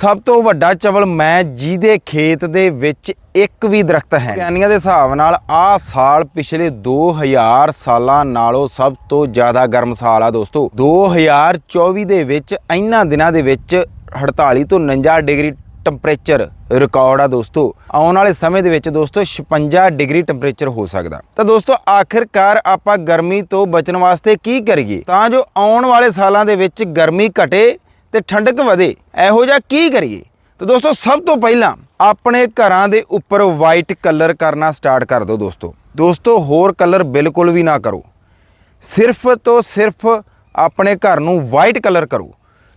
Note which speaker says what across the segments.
Speaker 1: ਸਭ ਤੋਂ ਵੱਡਾ ਚਵਲ ਮੈਂ ਜਿਹਦੇ ਖੇਤ ਦੇ ਵਿੱਚ ਇੱਕ ਵੀ ਦਰਖਤ ਹੈ ਵਿਗਿਆਨੀਆਂ ਦੇ ਹਿਸਾਬ ਨਾਲ ਆਹ ਸਾਲ ਪਿਛਲੇ 2000 ਸਾਲਾਂ ਨਾਲੋਂ ਸਭ ਤੋਂ ਜ਼ਿਆਦਾ ਗਰਮ ਸਾਲ ਆ ਦੋਸਤੋ। 2024 ਦੇ ਵਿੱਚ ਇਹਨਾਂ ਦਿਨਾਂ ਦੇ ਵਿੱਚ 48 ਤੋਂ 49 ਡਿਗਰੀ ਟੈਂਪਰੇਚਰ ਰਿਕਾਰਡ ਆ ਦੋਸਤੋ। ਆਉਣ ਵਾਲੇ ਸਮੇਂ ਦੇ ਵਿੱਚ ਦੋਸਤੋ 56 ਡਿਗਰੀ ਟੈਂਪਰੇਚਰ ਹੋ ਸਕਦਾ। ਤਾਂ ਦੋਸਤੋ ਆਖਿਰਕਾਰ ਆਪਾਂ ਗਰਮੀ ਤੋਂ ਬਚਣ ਵਾਸਤੇ ਕੀ ਕਰੀਏ? ਤਾਂ ਜੋ ਆਉਣ ਵਾਲੇ ਸਾਲਾਂ ਦੇ ਵਿੱਚ ਗਰਮੀ ਘਟੇ ਤੇ ਠੰਡਕ ਵਧੇ, ਇਹੋ ਜਿਹਾ ਕੀ ਕਰੀਏ? ਤਾਂ ਦੋਸਤੋ, ਸਭ ਤੋਂ ਪਹਿਲਾਂ ਆਪਣੇ ਘਰਾਂ ਦੇ ਉੱਪਰ ਵਾਈਟ ਕਲਰ ਕਰਨਾ ਸਟਾਰਟ ਕਰ ਦਿਓ ਦੋਸਤੋ। ਦੋਸਤੋ, ਹੋਰ ਕਲਰ ਬਿਲਕੁਲ ਵੀ ਨਾ ਕਰੋ। ਸਿਰਫ ਤੋਂ ਸਿਰਫ ਆਪਣੇ ਘਰ ਨੂੰ ਵਾਈਟ ਕਲਰ ਕਰੋ।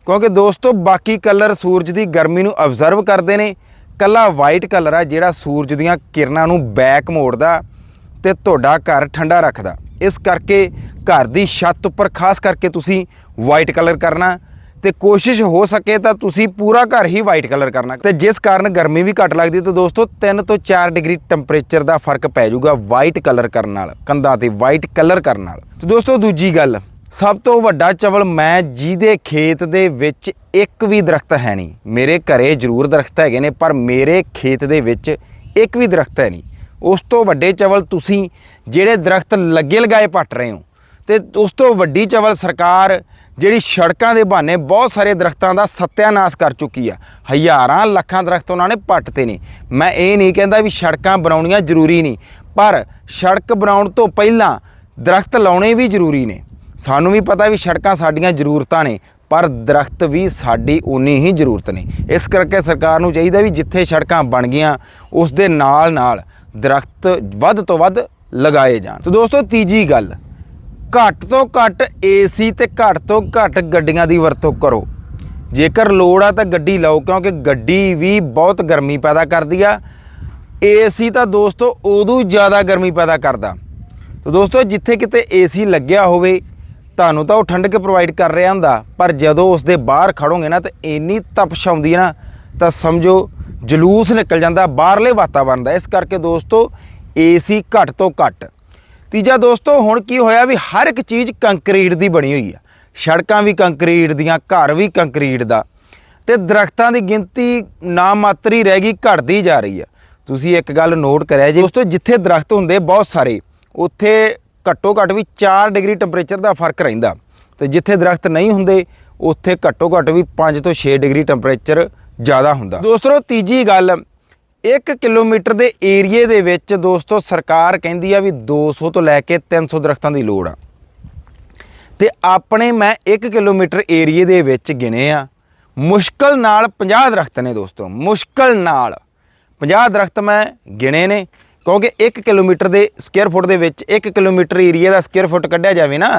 Speaker 1: ਕਿਉਂਕਿ ਦੋਸਤੋ, ਬਾਕੀ ਕਲਰ ਸੂਰਜ ਦੀ ਗਰਮੀ ਨੂੰ ਅਬਜ਼ਰਵ ਕਰਦੇ ਨੇ। ਕੱਲਾ ਵਾਈਟ ਕਲਰ ਆ ਜਿਹੜਾ ਸੂਰਜ ਦੀਆਂ ਕਿਰਨਾਂ ਨੂੰ ਬੈਕ ਮੋੜਦਾ ਤੇ ਤੁਹਾਡਾ ਘਰ ਠੰਡਾ ਰੱਖਦਾ। ਇਸ ਕਰਕੇ ਘਰ ਦੀ ਛੱਤ ਉੱਪਰ ਖਾਸ ਕਰਕੇ ਤੁਸੀਂ ਵਾਈਟ ਕਲਰ ਕਰਨਾ ਤੇ ਕੋਸ਼ਿਸ਼ ਹੋ ਸਕੇ ਤਾਂ ਤੁਸੀਂ ਪੂਰਾ ਘਰ ਹੀ ਵਾਈਟ ਕਲਰ ਕਰਨਾ। ਤੇ ਜਿਸ ਕਾਰਨ ਗਰਮੀ ਵੀ ਘੱਟ ਲੱਗਦੀ, ਤੇ ਦੋਸਤੋ 3 ਤੋਂ 4 ਡਿਗਰੀ ਟੈਂਪਰੇਚਰ ਦਾ ਫ਼ਰਕ ਪੈ ਜਾਊਗਾ ਵਾਈਟ ਕਲਰ ਕਰਨ ਨਾਲ, ਕੰਧਾਂ ਤੇ ਵਾਈਟ ਕਲਰ ਕਰਨ ਨਾਲ। ਤੇ ਦੋਸਤੋ ਦੂਜੀ ਗੱਲ, ਸਭ ਤੋਂ ਵੱਡਾ ਚਵਲ ਮੈਂ ਜਿਹਦੇ ਖੇਤ ਦੇ ਵਿੱਚ ਇੱਕ ਵੀ ਦਰਖਤ ਹੈ ਨਹੀਂ। ਮੇਰੇ ਘਰੇ ਜ਼ਰੂਰ ਦਰਖਤ ਹੈਗੇ ਨੇ, ਪਰ ਮੇਰੇ ਖੇਤ ਦੇ ਵਿੱਚ ਇੱਕ ਵੀ ਦਰਖਤ ਹੈ ਨਹੀਂ। ਉਸ ਤੋਂ ਵੱਡੇ ਚਵਲ ਤੁਸੀਂ ਜਿਹੜੇ ਦਰਖਤ ਲੱਗੇ ਲਗਾਏ ਪੱਟ ਰਹੇ ਹੋ ਤੇ ਉਸ ਤੋਂ ਵੱਡੀ ਚਵਲ ਸਰਕਾਰ ਜਿਹੜੀ ਸੜਕਾਂ ਦੇ ਬਹਾਨੇ ਬਹੁਤ ਸਾਰੇ ਦਰਖਤਾਂ ਦਾ ਸੱਤਿਆਨਾਸ਼ ਕਰ ਚੁੱਕੀ ਆ। ਹਜ਼ਾਰਾਂ ਲੱਖਾਂ ਦਰਖਤ ਉਹਨਾਂ ਨੇ ਪੱਟਤੇ ਨੇ। ਮੈਂ ਇਹ ਨਹੀਂ ਕਹਿੰਦਾ ਵੀ ਸੜਕਾਂ ਬਣਾਉਣੀਆਂ ਜ਼ਰੂਰੀ ਨਹੀਂ, ਪਰ ਸੜਕ ਬਣਾਉਣ ਤੋਂ ਪਹਿਲਾਂ ਦਰਖਤ ਲਾਉਣੇ ਵੀ ਜ਼ਰੂਰੀ ਨੇ। ਸਾਨੂੰ ਵੀ ਪਤਾ ਵੀ ਸੜਕਾਂ ਸਾਡੀਆਂ ਜ਼ਰੂਰਤਾਂ ਨੇ, ਪਰ ਦਰਖਤ ਵੀ ਸਾਡੀ ਉਨੀ ਹੀ ਜ਼ਰੂਰਤ ਨੇ। ਇਸ ਕਰਕੇ ਸਰਕਾਰ ਨੂੰ ਚਾਹੀਦਾ ਵੀ ਜਿੱਥੇ ਸੜਕਾਂ ਬਣ ਗਈਆਂ, ਉਸ ਦੇ ਨਾਲ ਨਾਲ ਦਰਖਤ ਵੱਧ ਤੋਂ ਵੱਧ ਲਗਾਏ ਜਾਣ। ਤੇ ਦੋਸਤੋ, ਤੀਜੀ ਗੱਲ ਘੱਟ ਤੋਂ ਘੱਟ ਏਸੀ ਤੇ ਘੱਟ ਤੋਂ ਘੱਟ ਗੱਡੀਆਂ ਦੀ ਵਰਤੋਂ ਕਰੋ। ਜੇਕਰ ਲੋੜ ਆ ਤਾਂ ਗੱਡੀ ਲਓ, ਕਿਉਂਕਿ ਗੱਡੀ ਵੀ ਬਹੁਤ ਗਰਮੀ ਪੈਦਾ ਕਰਦੀ ਆ। ਏਸੀ ਤਾਂ ਦੋਸਤੋ ਉਦੋਂ ਜ਼ਿਆਦਾ ਗਰਮੀ ਪੈਦਾ ਕਰਦਾ। ਤਾਂ ਦੋਸਤੋ ਜਿੱਥੇ ਕਿਤੇ ਏਸੀ ਲੱਗਿਆ ਹੋਵੇ, ਤੁਹਾਨੂੰ ਤਾਂ ਉਹ ਠੰਡਕ ਪ੍ਰੋਵਾਈਡ ਕਰ ਰਿਹਾ ਹੁੰਦਾ। ਪਰ ਜਦੋਂ ਉਸ ਦੇ ਬਾਹਰ ਖੜੋਗੇ ਨਾ, ਤਾਂ ਇੰਨੀ ਤਪਸ਼ ਆਉਂਦੀ ਹੈ ਨਾ, ਤਾਂ ਸਮਝੋ ਜਲੂਸ ਨਿਕਲ ਜਾਂਦਾ, ਬਾਹਰਲੇ ਵਾਤਾਵਰਣ ਦਾ। ਇਸ ਕਰਕੇ ਦੋਸਤੋ ਏਸੀ ਘੱਟ ਤੋਂ ਘੱਟ। ਤੀਜਾ ਦੋਸਤੋ, ਹੁਣ ਕੀ ਹੋਇਆ ਵੀ ਹਰ ਇੱਕ ਚੀਜ਼ ਕੰਕਰੀਟ ਦੀ ਬਣੀ ਹੋਈ ਆ। ਸੜਕਾਂ ਵੀ ਕੰਕਰੀਟ ਦੀਆਂ, ਘਰ ਵੀ ਕੰਕਰੀਟ ਦਾ। ਤੇ ਦਰਖਤਾਂ ਦੀ ਗਿਣਤੀ ਨਾ ਮਾਤਰ ਹੀ ਰਹਿ ਗਈ, ਘਟਦੀ ਜਾ ਰਹੀ ਆ। ਤੁਸੀਂ ਇੱਕ ਗੱਲ ਨੋਟ ਕਰਿਆ ਜੀ, ਦੋਸਤੋ, ਜਿੱਥੇ ਦਰਖਤ ਹੁੰਦੇ ਬਹੁਤ ਸਾਰੇ, ਉੱਥੇ ਘੱਟੋ ਘੱਟ ਵੀ 4 ਡਿਗਰੀ ਟੈਂਪਰੇਚਰ ਦਾ ਫ਼ਰਕ ਰਹਿੰਦਾ। ਤੇ ਜਿੱਥੇ ਦਰਖਤ ਨਹੀਂ ਹੁੰਦੇ, ਉੱਥੇ ਘੱਟੋ ਘੱਟ ਵੀ 5 ਤੋਂ 6 ਡਿਗਰੀ ਟੈਂਪਰੇਚਰ ਜ਼ਿਆਦਾ ਹੁੰਦਾ। ਦੋਸਤੋ, ਤੀਜੀ ਗੱਲ 1 ਕਿਲੋਮੀਟਰ ਦੇ ਏਰੀਏ ਦੇ ਵਿੱਚ ਦੋਸਤੋ ਸਰਕਾਰ ਕਹਿੰਦੀ ਆ ਵੀ 200 ਤੋਂ ਲੈ ਕੇ 300 ਦਰਖਤਾਂ ਦੀ ਲੋੜ ਆ। ਤੇ ਆਪਣੇ ਮੈਂ 1 ਕਿਲੋਮੀਟਰ ਏਰੀਏ ਦੇ ਵਿੱਚ ਗਿਣੇ ਆ, ਮੁਸ਼ਕਲ ਨਾਲ 50 ਦਰਖਤ ਨੇ ਦੋਸਤੋ, ਮੁਸ਼ਕਲ ਨਾਲ 50 ਦਰਖਤ ਮੈਂ ਗਿਣੇ ਨੇ, ਕਿਉਂਕਿ 1 ਕਿਲੋਮੀਟਰ ਦੇ ਸਕੁਅਰ ਫੁੱਟ ਦੇ ਵਿੱਚ 1 ਕਿਲੋਮੀਟਰ ਏਰੀਆ ਦਾ ਸਕੁਅਰ ਫੁੱਟ ਕੱਢਿਆ ਜਾਵੇ ਨਾ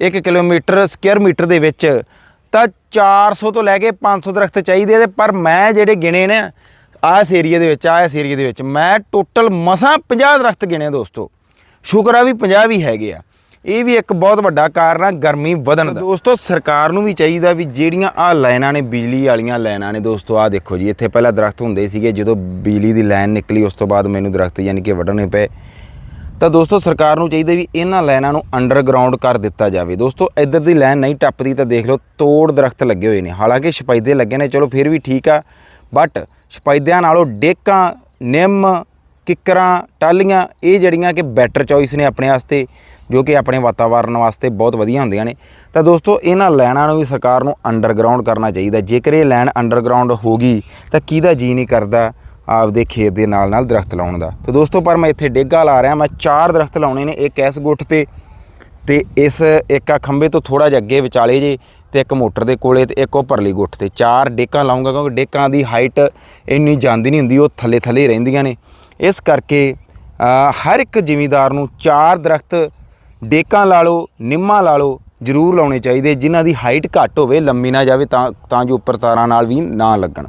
Speaker 1: 1 ਕਿਲੋਮੀਟਰ ਸਕੁਅਰ ਮੀਟਰ ਦੇ ਵਿੱਚ, ਤਾਂ 400 ਤੋਂ ਲੈ ਕੇ 500 ਦਰਖਤ ਚਾਹੀਦੇ ਆ ਤੇ ਪਰ ਮੈਂ ਜਿਹੜੇ ਗਿਣੇ ਨੇ ਆ ਇਸ ਏਰੀਆ ਦੇ ਵਿੱਚ, ਆਹ ਇਸ ਏਰੀਆ ਦੇ ਵਿੱਚ, ਮੈਂ ਟੋਟਲ ਮਸਾਂ 50 ਦਰਖਤ ਗਿਣੇ ਦੋਸਤੋ। ਸ਼ੁਕਰ ਆ ਵੀ 50 ਵੀ ਹੈਗੇ ਆ। ਇਹ ਵੀ ਇੱਕ ਬਹੁਤ ਵੱਡਾ ਕਾਰਨ ਆ ਗਰਮੀ ਵਧਣ ਦਾ। ਦੋਸਤੋ, ਸਰਕਾਰ ਨੂੰ ਵੀ ਚਾਹੀਦਾ ਵੀ ਜਿਹੜੀਆਂ ਆ ਲਾਈਨਾਂ ਨੇ, ਬਿਜਲੀ ਵਾਲੀਆਂ ਲਾਈਨਾਂ ਨੇ, ਦੋਸਤੋ ਆ ਦੇਖੋ ਜੀ, ਇੱਥੇ ਪਹਿਲਾਂ ਦਰਖਤ ਹੁੰਦੇ ਸੀਗੇ, ਜਦੋਂ ਬਿਜਲੀ ਦੀ ਲਾਈਨ ਨਿਕਲੀ, ਉਸ ਤੋਂ ਬਾਅਦ ਮੈਨੂੰ ਦਰਖਤ ਯਾਨੀ ਕਿ ਵੱਢਣੇ ਪਏ। ਤਾਂ ਦੋਸਤੋ, ਸਰਕਾਰ ਨੂੰ ਚਾਹੀਦਾ ਵੀ ਇਹਨਾਂ ਲਾਈਨਾਂ ਨੂੰ ਅੰਡਰਗਰਾਉਂਡ ਕਰ ਦਿੱਤਾ ਜਾਵੇ। ਦੋਸਤੋ, ਇੱਧਰ ਦੀ ਲਾਈਨ ਨਹੀਂ ਟੱਪਦੀ ਤਾਂ ਦੇਖ ਲਓ, ਤੋੜ ਦਰਖਤ ਲੱਗੇ ਹੋਏ ਨੇ। ਹਾਲਾਂਕਿ ਛਪਾਈਦੇ ਲੱਗੇ ਨੇ, ਚਲੋ ਫਿਰ ਵੀ ਠੀਕ ਆ ਬਟ ਸਪੈਦਿਆਂ ਨਾਲੋਂ ਡੇਕਾਂ, ਨਿੰਮ, ਕਿੱਕਰਾਂ ਟਾਲੀਆਂ ਇਹ ਜਿਹੜੀਆਂ ਕਿ ਬੈਟਰ ਚੋਇਸ ਨੇ ਆਪਣੇ ਵਾਸਤੇ, ਜੋ ਕਿ ਆਪਣੇ ਵਾਤਾਵਰਣ ਵਾਸਤੇ ਬਹੁਤ ਵਧੀਆ ਹੁੰਦੀਆਂ ਨੇ। ਤਾਂ ਦੋਸਤੋ, ਇਹਨਾਂ ਲਾਈਨਾਂ ਨੂੰ ਵੀ ਸਰਕਾਰ ਨੂੰ ਅੰਡਰਗਰਾਉਂਡ ਕਰਨਾ ਚਾਹੀਦਾ। ਜੇਕਰ ਇਹ ਲੈਣ ਅੰਡਰਗਰਾਉਂਡ ਹੋ ਗਈ, ਤਾਂ ਕਿਹਦਾ ਜੀ ਨਹੀਂ ਕਰਦਾ ਆਪਦੇ ਖੇਤ ਦੇ ਨਾਲ ਨਾਲ ਦਰਖਤ ਲਾਉਣ ਦਾ। ਤੇ ਦੋਸਤੋ, ਪਰ ਮੈਂ ਇੱਥੇ ਡੇਗਾ ਲਾ ਰਿਹਾ, ਮੈਂ ਚਾਰ ਦਰਖਤ ਲਾਉਣੇ ਨੇ, ਇੱਕ ਇਸ ਗੁੱਠ ਤੇ ਤੇ ਇਸ ਇੱਕ ਆ ਖੰਭੇ ਤੋਂ ਥੋੜਾ ਜਿਹਾ ਅੱਗੇ ਵਿਚਾਲੇ ਜੇ ਤੇ ਇੱਕ ਮੋਟਰ ਦੇ ਕੋਲੇ ਤੇ ਇੱਕ ਉਹ ਪਰਲੀ ਗੁੱਠ ਤੇ ਚਾਰ ਡੇਕਾਂ ਲਾਉਂਗਾ ਕਿਉਂਕਿ ਡੇਕਾਂ ਦੀ ਹਾਈਟ ਇੰਨੀ ਜਾਂਦੀ ਨਹੀਂ ਹੁੰਦੀ, ਉਹ ਥੱਲੇ ਥੱਲੇ ਰਹਿੰਦੀਆਂ ਨੇ। ਇਸ ਕਰਕੇ ਹਰ ਇੱਕ ਜ਼ਿਮੀਦਾਰ ਨੂੰ ਚਾਰ ਦਰਖਤ ਡੇਕਾਂ ਲਾ ਲਓ, ਨਿੰਮਾਂ ਲਾ ਲਓ, ਜ਼ਰੂਰ ਲਾਉਣੇ ਚਾਹੀਦੇ, ਜਿਨ੍ਹਾਂ ਦੀ ਹਾਈਟ ਘੱਟ ਹੋਵੇ, ਲੰਮੀ ਨਾ ਜਾਵੇ ਤਾਂ ਤਾਂ ਜੋ ਉੱਪਰ ਤਾਰਾਂ ਨਾਲ ਵੀ ਨਾ ਲੱਗਣ।